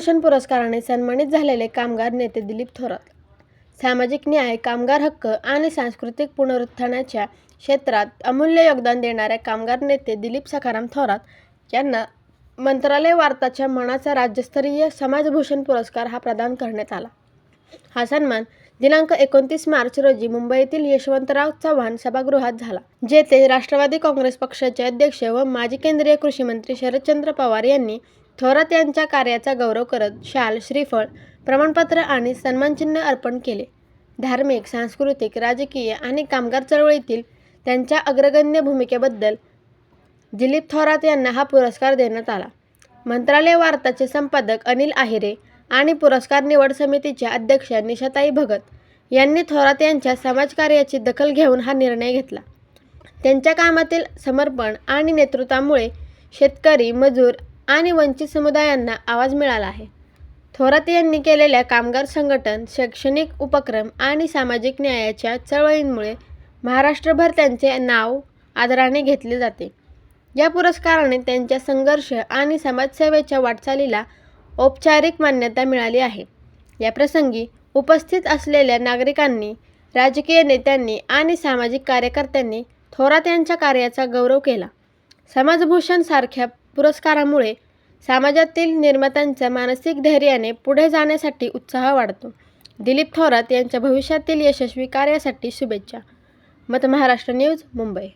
पुरस्काराने सन्मानित झालेले कामगार नेते दिलीप थोरात. सामाजिक न्याय कामगार हक्क आणि सांस्कृतिक पुनरुत्थानाच्या क्षेत्रात अमूल्य योगदान देणाऱ्या कामगार नेते दिलीप सखाराम थोरात यांना मंत्रालय वार्ताच्या मनाचा राज्यस्तरीय समाजभूषण पुरस्कार हा प्रदान करण्यात आला. हा सन्मान दिनांक एकोणतीस मार्च रोजी मुंबईतील यशवंतराव चव्हाण सभागृहात झाला जेथे राष्ट्रवादी काँग्रेस पक्षाचे अध्यक्ष व माजी केंद्रीय कृषी मंत्री शरदचंद्र पवार यांनी थोरात यांच्या कार्याचा गौरव करत शाल श्रीफळ प्रमाणपत्र आणि सन्मानचिन्ह अर्पण केले. धार्मिक सांस्कृतिक राजकीय आणि कामगार चळवळीतील त्यांच्या अग्रगण्य भूमिकेबद्दल दिलीप थोरात यांना हा पुरस्कार देण्यात आला. मंत्रालय वार्ताचे संपादक अनिल आहिरे आणि पुरस्कार निवड समितीच्या अध्यक्ष निशाताई भगत यांनी थोरात यांच्या समाजकार्याची दखल घेऊन हा निर्णय घेतला. त्यांच्या कामातील समर्पण आणि नेतृत्वामुळे शेतकरी मजूर आणि वंचित समुदायांना आवाज मिळाला आहे. थोरात यांनी केलेल्या कामगार संघटन शैक्षणिक उपक्रम आणि सामाजिक न्यायाच्या चळवळींमुळे महाराष्ट्रभर त्यांचे नाव आदराने घेतले जाते. या पुरस्काराने त्यांच्या संघर्ष आणि समाजसेवेच्या वाटचालीला औपचारिक मान्यता मिळाली आहे. या प्रसंगी उपस्थित असलेल्या नागरिकांनी राजकीय नेत्यांनी आणि सामाजिक कार्यकर्त्यांनी थोरात यांच्या कार्याचा गौरव केला. समाजभूषणसारख्या पुरस्कारामुळे समाजातील निर्मात्यांच्या मानसिक धैर्याने पुढे जाण्यासाठी उत्साह वाढतो. दिलीप थोरात यांच्या भविष्यातील यशस्वी कार्यासाठी शुभेच्छा. मत महाराष्ट्र न्यूज मुंबई.